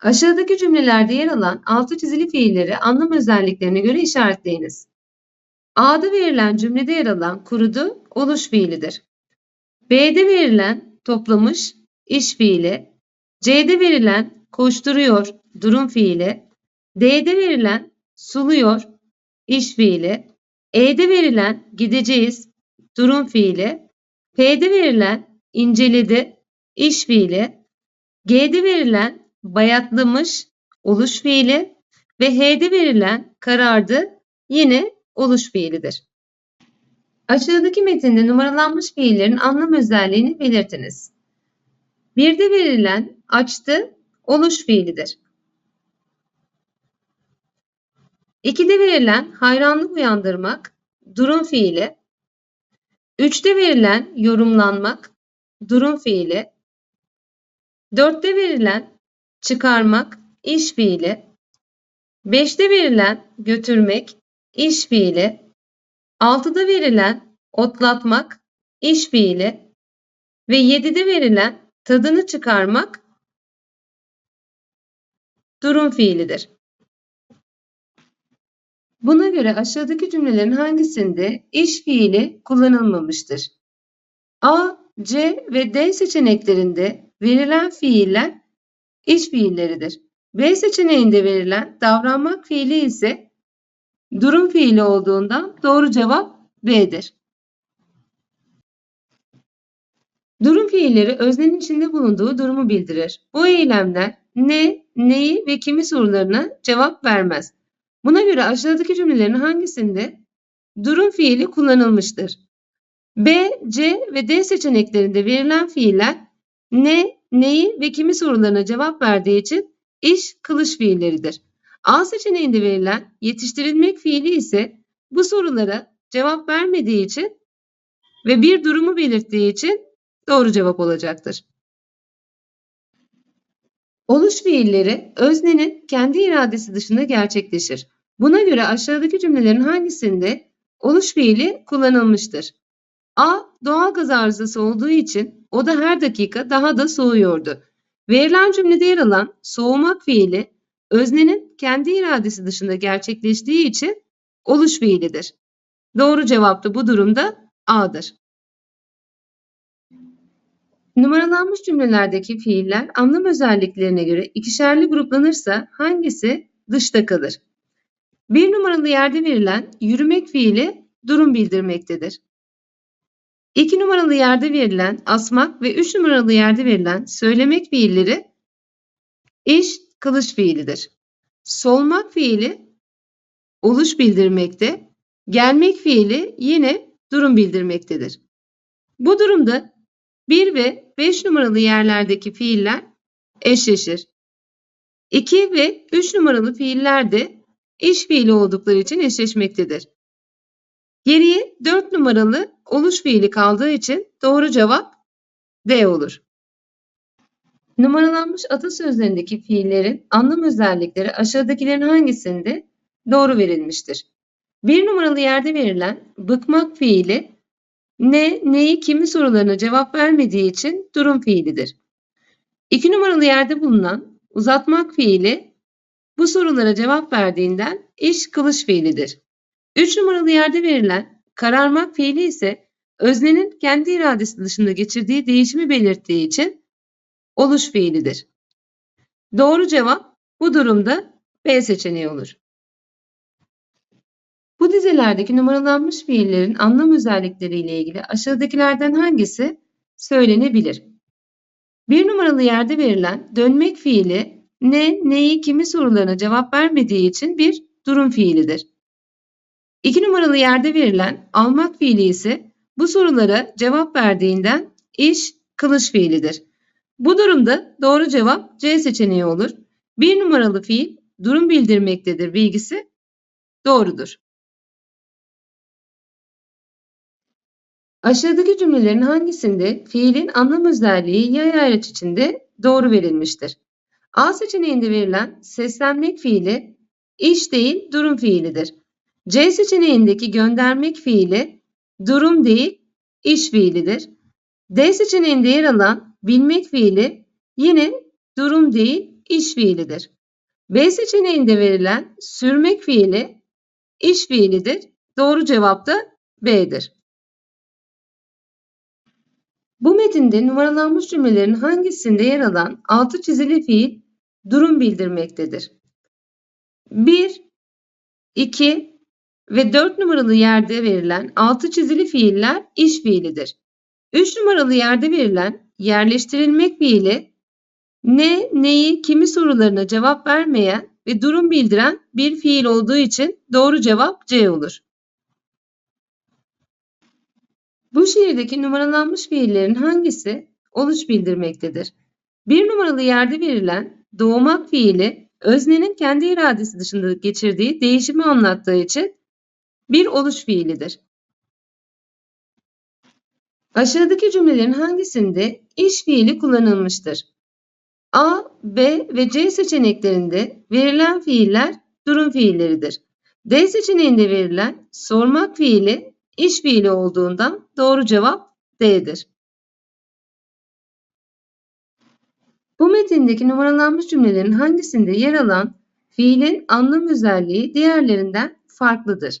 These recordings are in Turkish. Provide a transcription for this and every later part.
Aşağıdaki cümlelerde yer alan altı çizili fiilleri anlam özelliklerine göre işaretleyiniz. A'da verilen cümlede yer alan kurudu oluş fiilidir. B'de verilen toplamış iş fiili. C'de verilen koşturuyor durum fiili. D'de verilen suluyor iş fiili. E'de verilen gideceğiz durum fiili. P'de verilen inceledi iş fiili. G'de verilen bayatlamış oluş fiili ve H'de verilen karardı yine oluş fiilidir. Aşağıdaki metinde numaralanmış fiillerin anlam özelliğini belirtiniz. Birde verilen açtı oluş fiilidir. İkide verilen hayranlık uyandırmak durum fiili. Üçte verilen yorumlanmak durum fiili. Dörtte verilen çıkarmak iş fiili. Beşte verilen götürmek iş fiili. Altıda verilen otlatmak iş fiili ve yedide verilen tadını çıkarmak durum fiilidir. Buna göre aşağıdaki cümlelerin hangisinde iş fiili kullanılmamıştır? A, C ve D seçeneklerinde verilen fiiller iş fiilleridir. B seçeneğinde verilen davranmak fiili ise durum fiili olduğundan doğru cevap B'dir. Durum fiilleri öznenin içinde bulunduğu durumu bildirir. Bu eylemler ne, neyi ve kimi sorularına cevap vermez. Buna göre aşağıdaki cümlelerin hangisinde durum fiili kullanılmıştır? B, C ve D seçeneklerinde verilen fiiller ne, neyi ve kimi sorularına cevap verdiği için iş kılış fiilleridir. A seçeneğinde verilen yetiştirilmek fiili ise bu sorulara cevap vermediği için ve bir durumu belirttiği için doğru cevap olacaktır. Oluş fiilleri öznenin kendi iradesi dışında gerçekleşir. Buna göre aşağıdaki cümlelerin hangisinde oluş fiili kullanılmıştır? A. Doğal gaz arızası olduğu için o da her dakika daha da soğuyordu. Verilen cümlede yer alan soğumak fiili öznenin kendi iradesi dışında gerçekleştiği için oluş fiilidir. Doğru cevap da bu durumda A'dır. Numaralanmış cümlelerdeki fiiller anlam özelliklerine göre ikişerli gruplanırsa hangisi dışta kalır? Bir numaralı yerde verilen yürümek fiili durum bildirmektedir. 2 numaralı yerde verilen asmak ve 3 numaralı yerde verilen söylemek fiilleri iş kılış fiilidir. Solmak fiili oluş bildirmekte, gelmek fiili yine durum bildirmektedir. Bu durumda 1 ve 5 numaralı yerlerdeki fiiller eşleşir. 2 ve 3 numaralı fiiller de iş fiili oldukları için eşleşmektedir. Geriye 4 numaralı oluş fiili kaldığı için doğru cevap D olur. Numaralanmış atasözlerindeki fiillerin anlam özellikleri aşağıdakilerin hangisinde doğru verilmiştir? Bir numaralı yerde verilen bıkmak fiili ne, neyi, kimi sorularına cevap vermediği için durum fiilidir. İki numaralı yerde bulunan uzatmak fiili bu sorulara cevap verdiğinden iş kılış fiilidir. 3 numaralı yerde verilen kararmak fiili ise öznenin kendi iradesi dışında geçirdiği değişimi belirttiği için oluş fiilidir. Doğru cevap bu durumda B seçeneği olur. Bu dizelerdeki numaralanmış fiillerin anlam özellikleri ile ilgili aşağıdakilerden hangisi söylenebilir? Bir numaralı yerde verilen dönmek fiili ne, neyi, kimi sorularına cevap vermediği için bir durum fiilidir. 2 numaralı yerde verilen almak fiili ise bu sorulara cevap verdiğinden iş kılıç fiilidir. Bu durumda doğru cevap C seçeneği olur. 1 numaralı fiil durum bildirmektedir bilgisi doğrudur. Aşağıdaki cümlelerin hangisinde fiilin anlam özelliği yay ayraç içinde doğru verilmiştir? A seçeneğinde verilen seslenmek fiili iş değil durum fiilidir. C seçeneğindeki göndermek fiili durum değil, iş fiilidir. D seçeneğinde yer alan bilmek fiili yine durum değil, iş fiilidir. B seçeneğinde verilen sürmek fiili iş fiilidir. Doğru cevap da B'dir. Bu metinde numaralanmış cümlelerin hangisinde yer alan altı çizili fiil durum bildirmektedir? 1, 2 ve 4 numaralı yerde verilen altı çizili fiiller iş fiilidir. 3 numaralı yerde verilen yerleştirilmek fiili ne, neyi, kimi sorularına cevap vermeyen ve durum bildiren bir fiil olduğu için doğru cevap C olur. Bu şiirdeki numaralanmış fiillerin hangisi oluş bildirmektedir? Bir numaralı yerde verilen doğmak fiili öznenin kendi iradesi dışında geçirdiği değişimi anlattığı için bir oluş fiilidir. Aşağıdaki cümlelerin hangisinde iş fiili kullanılmıştır? A, B ve C seçeneklerinde verilen fiiller durum fiilleridir. D seçeneğinde verilen sormak fiili iş fiili olduğundan doğru cevap D'dir. Bu metindeki numaralanmış cümlelerin hangisinde yer alan fiilin anlam özelliği diğerlerinden farklıdır?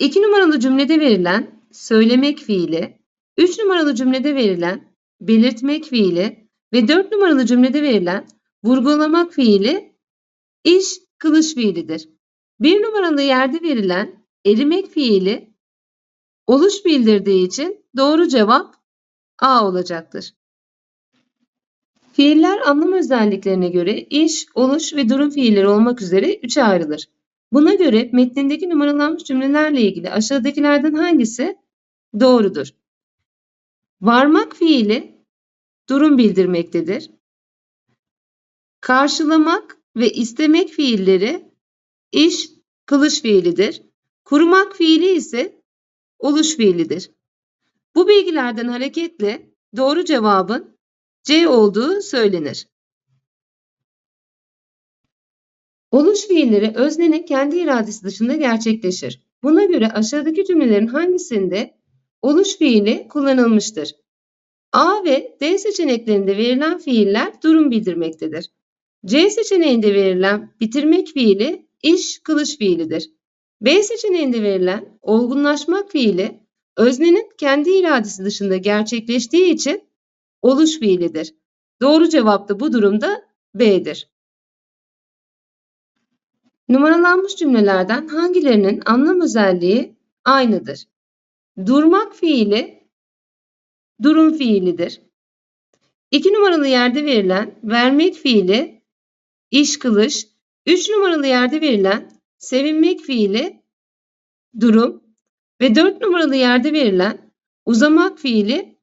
2 numaralı cümlede verilen söylemek fiili, 3 numaralı cümlede verilen belirtmek fiili ve 4 numaralı cümlede verilen vurgulamak fiili iş kılıç fiilidir. 1 numaralı yerde verilen erimek fiili oluş bildirdiği için doğru cevap A olacaktır. Fiiller anlam özelliklerine göre iş, oluş ve durum fiilleri olmak üzere üçe ayrılır. Buna göre metnindeki numaralanmış cümlelerle ilgili aşağıdakilerden hangisi doğrudur? Varmak fiili durum bildirmektedir. Karşılamak ve istemek fiilleri iş, kılıç fiilidir. Kurmak fiili ise oluş fiilidir. Bu bilgilerden hareketle doğru cevabın C olduğu söylenir. Oluş fiilleri öznenin kendi iradesi dışında gerçekleşir. Buna göre aşağıdaki cümlelerin hangisinde oluş fiili kullanılmıştır? A ve D seçeneklerinde verilen fiiller durum bildirmektedir. C seçeneğinde verilen bitirmek fiili iş kılıç fiilidir. B seçeneğinde verilen olgunlaşmak fiili öznenin kendi iradesi dışında gerçekleştiği için oluş fiilidir. Doğru cevap da bu durumda B'dir. Numaralanmış cümlelerden hangilerinin anlam özelliği aynıdır? Durmak fiili durum fiilidir. İki numaralı yerde verilen vermek fiili iş kılış, üç numaralı yerde verilen sevinmek fiili durum ve dört numaralı yerde verilen uzamak fiili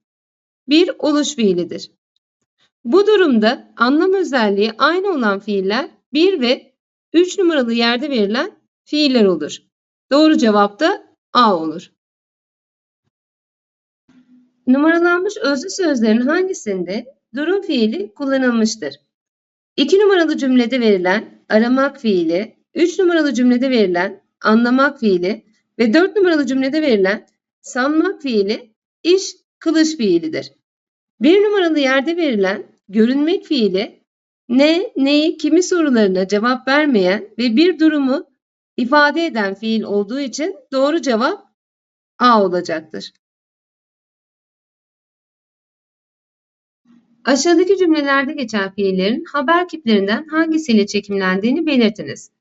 bir oluş fiilidir. Bu durumda anlam özelliği aynı olan fiiller 1 ve 3 numaralı yerde verilen fiiller olur. Doğru cevap da A olur. Numaralanmış özlü sözlerin hangisinde durum fiili kullanılmıştır? 2 numaralı cümlede verilen aramak fiili, 3 numaralı cümlede verilen anlamak fiili ve 4 numaralı cümlede verilen sanmak fiili iş kılıç fiilidir. Bir numaralı yerde verilen görünmek fiili ne, neyi, kimi sorularına cevap vermeyen ve bir durumu ifade eden fiil olduğu için doğru cevap A olacaktır. Aşağıdaki cümlelerde geçen fiillerin haber kiplerinden hangisiyle çekimlendiğini belirtiniz.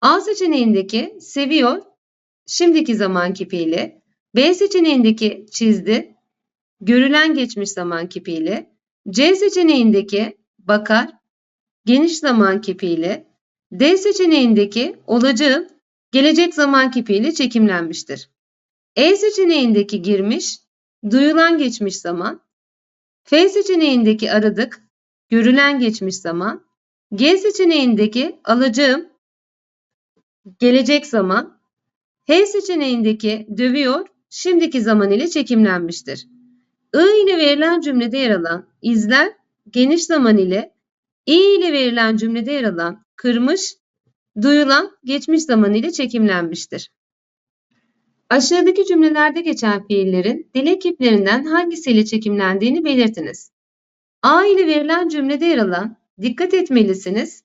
A seçeneğindeki seviyor, şimdiki zaman kipiyle, B seçeneğindeki çizdi, görülen geçmiş zaman kipiyle, C seçeneğindeki bakar, geniş zaman kipiyle, D seçeneğindeki olacağım, gelecek zaman kipiyle çekimlenmiştir. E seçeneğindeki girmiş, duyulan geçmiş zaman, F seçeneğindeki aradık, görülen geçmiş zaman, G seçeneğindeki alacağım, gelecek zaman, H seçeneğindeki dövüyor, şimdiki zaman ile çekimlenmiştir. I ile verilen cümlede yer alan izler geniş zaman ile i ile verilen cümlede yer alan kırmış, duyulan geçmiş zaman ile çekimlenmiştir. Aşağıdaki cümlelerde geçen fiillerin dil ekiplerinden hangisiyle çekimlendiğini belirtiniz. A ile verilen cümlede yer alan dikkat etmelisiniz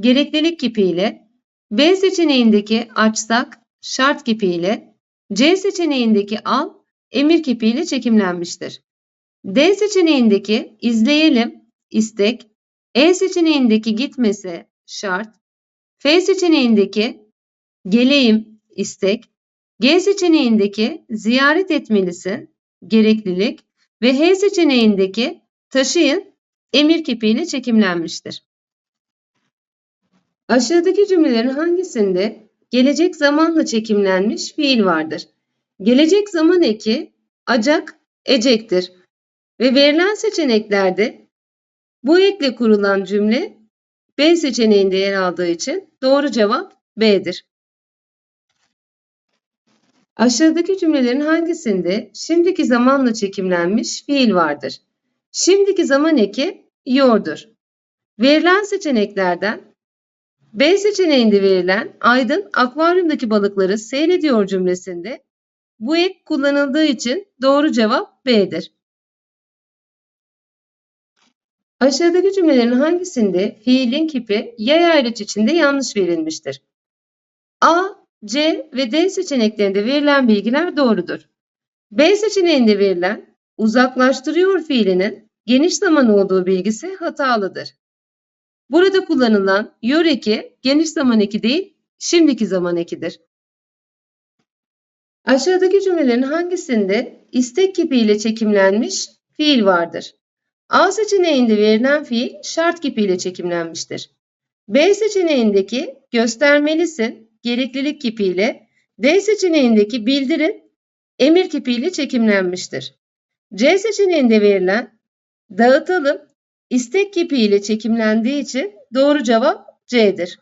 gereklilik kipiyle, B seçeneğindeki açsak şart kipiyle, C seçeneğindeki al emir kipiyle çekimlenmiştir. D seçeneğindeki izleyelim istek, E seçeneğindeki gitmesi şart, F seçeneğindeki geleyim istek, G seçeneğindeki ziyaret etmelisin gereklilik ve H seçeneğindeki taşıyın emir kipiyle çekimlenmiştir. Aşağıdaki cümlelerin hangisinde gelecek zamanla çekimlenmiş fiil vardır? Gelecek zaman eki acak, ecektir ve verilen seçeneklerde bu ekle kurulan cümle B seçeneğinde yer aldığı için doğru cevap B'dir. Aşağıdaki cümlelerin hangisinde şimdiki zamanla çekimlenmiş fiil vardır? Şimdiki zaman eki yordur. Verilen seçeneklerden B seçeneğinde verilen Aydın akvaryumdaki balıkları seyrediyor cümlesinde bu ek kullanıldığı için doğru cevap B'dir. Aşağıdaki cümlelerin hangisinde fiilin kipi yay ayrıç içinde yanlış verilmiştir? A, C ve D seçeneklerinde verilen bilgiler doğrudur. B seçeneğinde verilen uzaklaştırıyor fiilinin geniş zaman olduğu bilgisi hatalıdır. Burada kullanılan yor eki geniş zaman eki değil, şimdiki zaman ekidir. Aşağıdaki cümlelerin hangisinde istek kipiyle çekimlenmiş fiil vardır? A seçeneğinde verilen fiil şart kipiyle çekimlenmiştir. B seçeneğindeki göstermelisin gereklilik kipiyle, D seçeneğindeki bildirin emir kipiyle çekimlenmiştir. C seçeneğinde verilen dağıtalım istek kipiyle çekimlendiği için doğru cevap C'dir.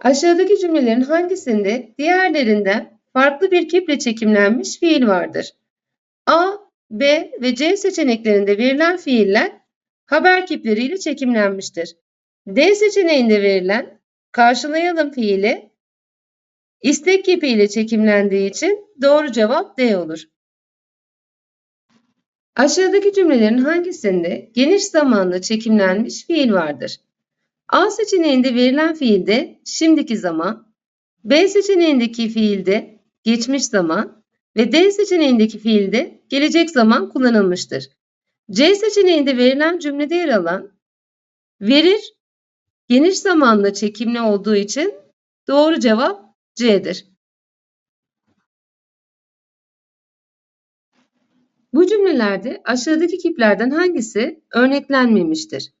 Aşağıdaki cümlelerin hangisinde diğerlerinden farklı bir kiple çekimlenmiş fiil vardır? A, B ve C seçeneklerinde verilen fiiller haber kipleriyle çekimlenmiştir. D seçeneğinde verilen karşılayalım fiili istek kipiyle çekimlendiği için doğru cevap D olur. Aşağıdaki cümlelerin hangisinde geniş zamanlı çekimlenmiş fiil vardır? A seçeneğinde verilen fiilde şimdiki zaman, B seçeneğindeki fiilde geçmiş zaman ve D seçeneğindeki fiilde gelecek zaman kullanılmıştır. C seçeneğinde verilen cümlede yer alan verir geniş zamanlı çekimli olduğu için doğru cevap C'dir. Bu cümlelerde aşağıdaki kiplerden hangisi örneklenmemiştir?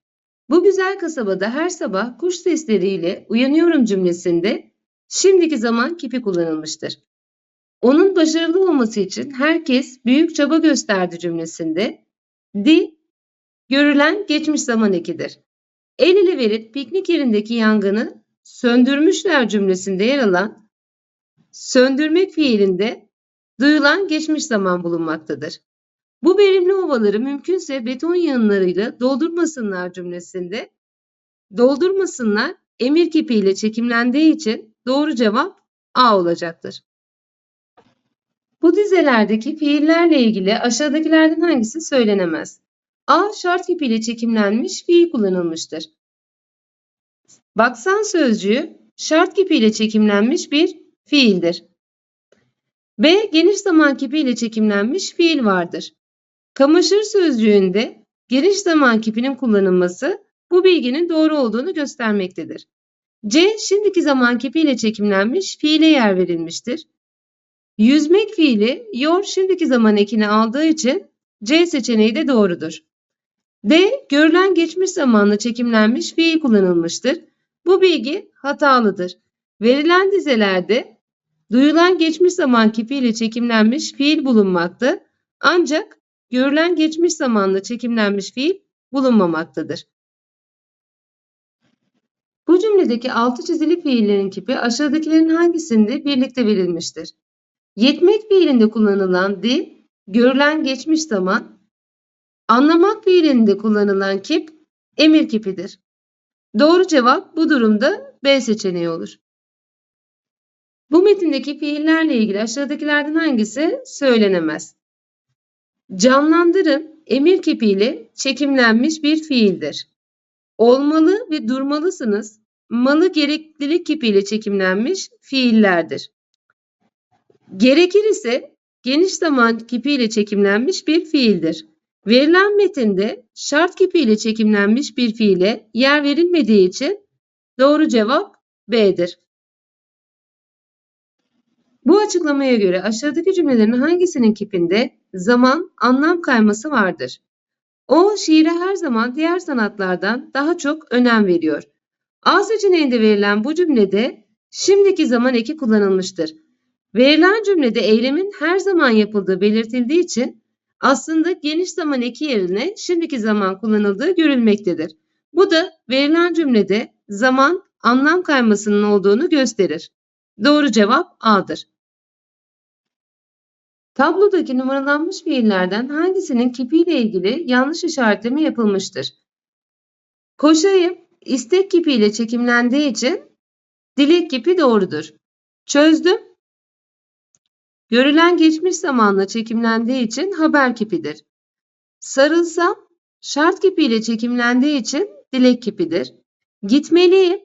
Bu güzel kasabada her sabah kuş sesleriyle uyanıyorum cümlesinde şimdiki zaman kipi kullanılmıştır. Onun başarılı olması için herkes büyük çaba gösterdi cümlesinde di görülen geçmiş zaman ekidir. El ele verip piknik yerindeki yangını söndürmüşler cümlesinde yer alan söndürmek fiilinde duyulan geçmiş zaman bulunmaktadır. Bu verimli ovaları mümkünse beton yığınlarıyla doldurmasınlar cümlesinde doldurmasınlar emir kipiyle çekimlendiği için doğru cevap A olacaktır. Bu dizelerdeki fiillerle ilgili aşağıdakilerden hangisi söylenemez? A şart kipiyle çekimlenmiş fiil kullanılmıştır. Baksan sözcüğü şart kipiyle çekimlenmiş bir fiildir. B geniş zaman kipiyle çekimlenmiş fiil vardır. Kamaşır sözcüğünde geniş zaman kipinin kullanılması bu bilginin doğru olduğunu göstermektedir. C şimdiki zaman kipiyle çekimlenmiş fiile yer verilmiştir. Yüzmek fiili yor şimdiki zaman ekini aldığı için C seçeneği de doğrudur. D görülen geçmiş zamanlı çekimlenmiş fiil kullanılmıştır. Bu bilgi hatalıdır. Verilen dizelerde duyulan geçmiş zaman kipiyle çekimlenmiş fiil bulunmakta ancak görülen geçmiş zamanlı çekimlenmiş fiil bulunmamaktadır. Bu cümledeki altı çizili fiillerin kipi aşağıdakilerin hangisinde birlikte verilmiştir? Yetmek fiilinde kullanılan di, görülen geçmiş zaman, anlamak fiilinde kullanılan kip, emir kipidir. Doğru cevap bu durumda B seçeneği olur. Bu metindeki fiillerle ilgili aşağıdakilerden hangisi söylenemez? Canlandırın emir kipiyle çekimlenmiş bir fiildir. olmalı ve durmalısınız. Malı gereklilik kipiyle çekimlenmiş fiillerdir. Gerekir ise geniş zaman kipiyle çekimlenmiş bir fiildir. Verilen metinde şart kipiyle çekimlenmiş bir fiile yer verilmediği için doğru cevap B'dir. Bu açıklamaya göre aşağıdaki cümlelerin hangisinin kipinde zaman, anlam kayması vardır? O şiire her zaman diğer sanatlardan daha çok önem veriyor. A seçeneğinde verilen bu cümlede şimdiki zaman eki kullanılmıştır. Verilen cümlede eylemin her zaman yapıldığı belirtildiği için aslında geniş zaman eki yerine şimdiki zaman kullanıldığı görülmektedir. Bu da verilen cümlede zaman anlam kaymasının olduğunu gösterir. Doğru cevap A'dır. Tablodaki numaralanmış fiillerden hangisinin kipiyle ilgili yanlış işaretleme yapılmıştır? Koşayım istek kipiyle çekimlendiği için dilek kipi doğrudur. Çözdüm. Görülen geçmiş zamanla çekimlendiği için haber kipidir. Sarılsam şart kipiyle çekimlendiği için dilek kipidir. Gitmeliyim.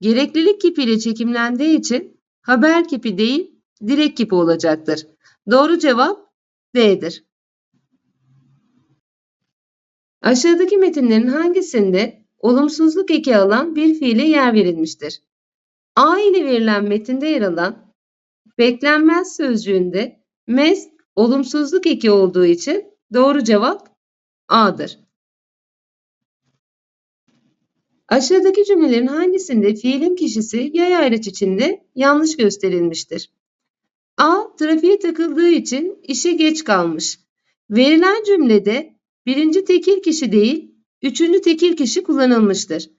Gereklilik kipiyle çekimlendiği için haber kipi değil dilek kipi olacaktır. Doğru cevap D'dir. Aşağıdaki metinlerin hangisinde olumsuzluk eki alan bir fiile yer verilmiştir? A ile verilen metinde yer alan beklenmez sözcüğünde mes olumsuzluk eki olduğu için doğru cevap A'dır. Aşağıdaki cümlelerin hangisinde fiilin kişisi yay ayraç içinde yanlış gösterilmiştir? A. Trafiğe takıldığı için işe geç kalmış. Verilen cümlede birinci tekil kişi değil, üçüncü tekil kişi kullanılmıştır.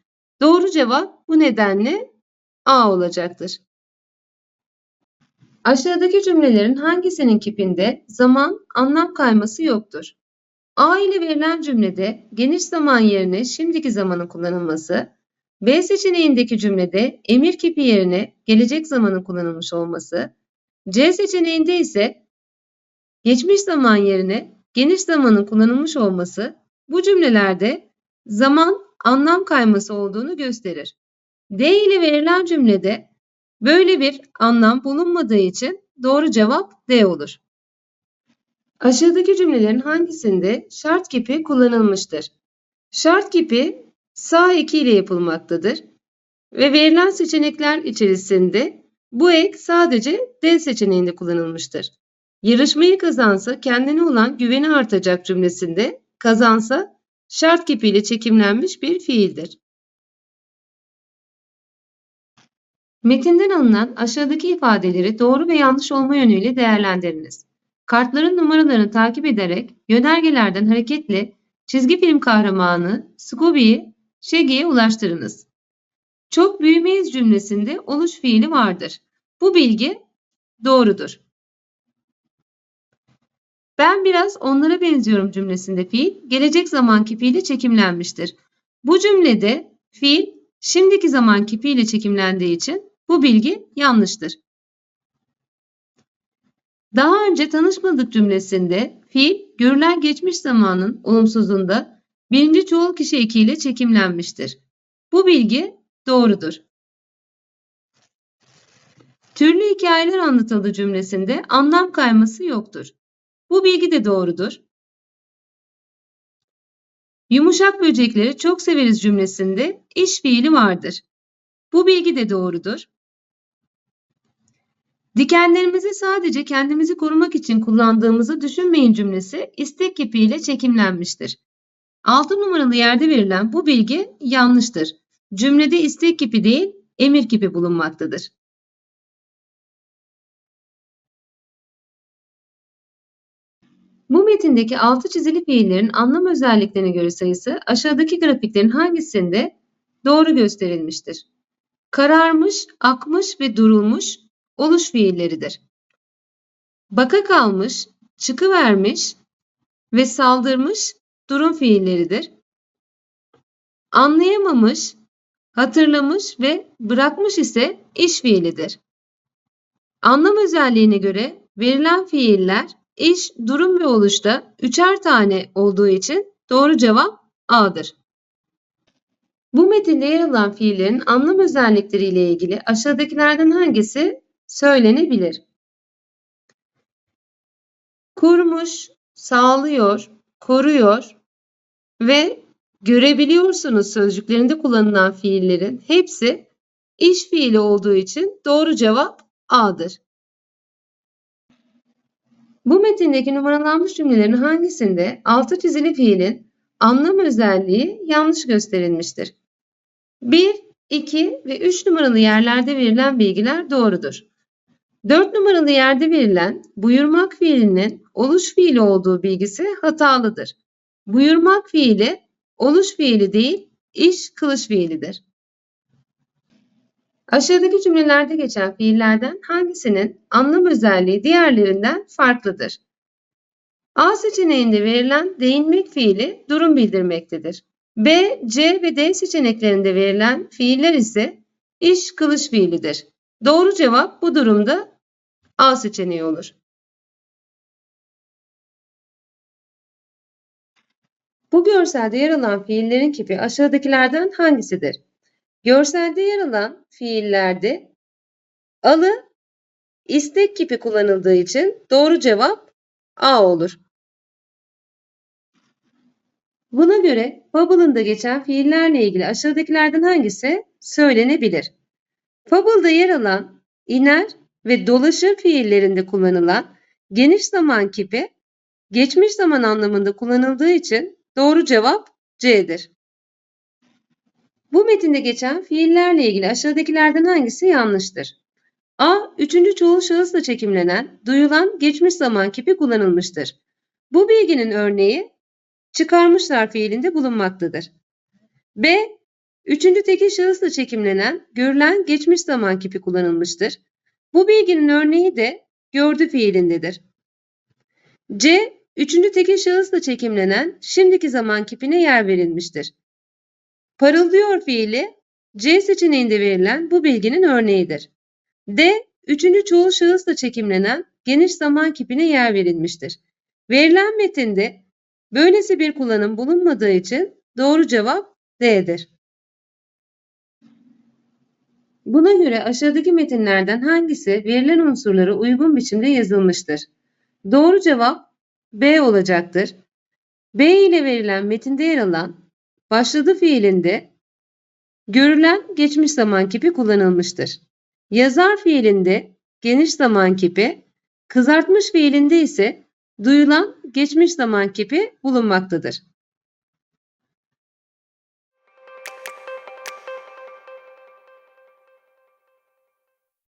Doğru cevap bu nedenle A olacaktır. Aşağıdaki cümlelerin hangisinin kipinde zaman, anlam kayması yoktur? A ile verilen cümlede geniş zaman yerine şimdiki zamanın kullanılması, B seçeneğindeki cümlede emir kipi yerine gelecek zamanın kullanılmış olması, C seçeneğinde ise geçmiş zaman yerine geniş zamanın kullanılmış olması bu cümlelerde zaman anlam kayması olduğunu gösterir. D ile verilen cümlede böyle bir anlam bulunmadığı için doğru cevap D olur. Aşağıdaki cümlelerin hangisinde şart kipi kullanılmıştır? Şart kipi sağ eki ile yapılmaktadır ve verilen seçenekler içerisinde bu ek sadece D seçeneğinde kullanılmıştır. Yarışmayı kazansa kendine olan güveni artacak cümlesinde kazansa şart kipiyle çekimlenmiş bir fiildir. Metinden alınan aşağıdaki ifadeleri doğru ve yanlış olma yönüyle değerlendiriniz. Kartların numaralarını takip ederek yönergelerden hareketle çizgi film kahramanı Scooby'yi Shaggy'ye ulaştırınız. Çok büyümeyiz cümlesinde oluş fiili vardır. Bu bilgi doğrudur. Ben biraz onlara benziyorum cümlesinde fiil gelecek zaman kipiyle çekimlenmiştir. Bu cümlede fiil şimdiki zaman kipiyle çekimlendiği için bu bilgi yanlıştır. Daha önce tanışmadık cümlesinde fiil görülen geçmiş zamanın olumsuzluğunda birinci çoğul kişi ekiyle çekimlenmiştir. Bu bilgi doğrudur. Türlü hikayeler anlatıldı cümlesinde anlam kayması yoktur. Bu bilgi de doğrudur. Yumuşak böcekleri çok severiz cümlesinde iş fiili vardır. Bu bilgi de doğrudur. Dikenlerimizi sadece kendimizi korumak için kullandığımızı düşünmeyin cümlesi istek kipiyle çekimlenmiştir. 6 numaralı yerde verilen bu bilgi yanlıştır. Cümlede istek kipi değil, emir kipi bulunmaktadır. Bu metindeki altı çizili fiillerin anlam özelliklerine göre sayısı aşağıdaki grafiklerin hangisinde doğru gösterilmiştir? Kararmış, akmış ve durulmuş oluş fiilleridir. Baka kalmış, çıkıvermiş ve saldırmış durum fiilleridir. Anlayamamış, hatırlamış ve bırakmış ise iş fiilidir. Anlam özelliğine göre verilen fiiller iş, durum ve oluşta üçer tane olduğu için doğru cevap A'dır. Bu metinde yer alan fiillerin anlam özellikleri ile ilgili aşağıdakilerden hangisi söylenebilir? Kurmuş, sağlıyor, koruyor ve görebiliyorsunuz sözcüklerinde kullanılan fiillerin hepsi iş fiili olduğu için doğru cevap A'dır. Bu metindeki numaralanmış cümlelerin hangisinde altı çizili fiilin anlam özelliği yanlış gösterilmiştir? 1, 2 ve 3 numaralı yerlerde verilen bilgiler doğrudur. 4 numaralı yerde verilen buyurmak fiilinin oluş fiili olduğu bilgisi hatalıdır. Buyurmak fiili oluş fiili değil, iş kılış fiilidir. Aşağıdaki cümlelerde geçen fiillerden hangisinin anlam özelliği diğerlerinden farklıdır? A seçeneğinde verilen değinmek fiili durum bildirmektedir. B, C ve D seçeneklerinde verilen fiiller ise iş kılış fiilidir. Doğru cevap bu durumda A seçeneği olur. Bu görselde yer alan fiillerin kipi aşağıdakilerden hangisidir? Görselde yer alan fiillerde alı istek kipi kullanıldığı için doğru cevap A olur. Buna göre Fable'ında geçen fiillerle ilgili aşağıdakilerden hangisi söylenebilir? Fable'da yer alan iner ve dolaşır fiillerinde kullanılan geniş zaman kipi geçmiş zaman anlamında kullanıldığı için doğru cevap C'dir. Bu metinde geçen fiillerle ilgili aşağıdakilerden hangisi yanlıştır? A. Üçüncü çoğul şahısla çekimlenen, duyulan geçmiş zaman kipi kullanılmıştır. Bu bilginin örneği çıkarmışlar fiilinde bulunmaktadır. B. Üçüncü tekil şahısla çekimlenen, görülen geçmiş zaman kipi kullanılmıştır. Bu bilginin örneği de gördü fiilindedir. C. Üçüncü tekil şahısla çekimlenen, şimdiki zaman kipine yer verilmiştir. Parıldıyor fiili C seçeneğinde verilen bu bilginin örneğidir. D. Üçüncü çoğul şahısla çekimlenen geniş zaman kipine yer verilmiştir. Verilen metinde böylesi bir kullanım bulunmadığı için doğru cevap D'dir. Buna göre aşağıdaki metinlerden hangisi verilen unsurlara uygun biçimde yazılmıştır? Doğru cevap B olacaktır. B ile verilen metinde yer alan başladı fiilinde görülen geçmiş zaman kipi kullanılmıştır. Yazar fiilinde geniş zaman kipi, kızartmış fiilinde ise duyulan geçmiş zaman kipi bulunmaktadır.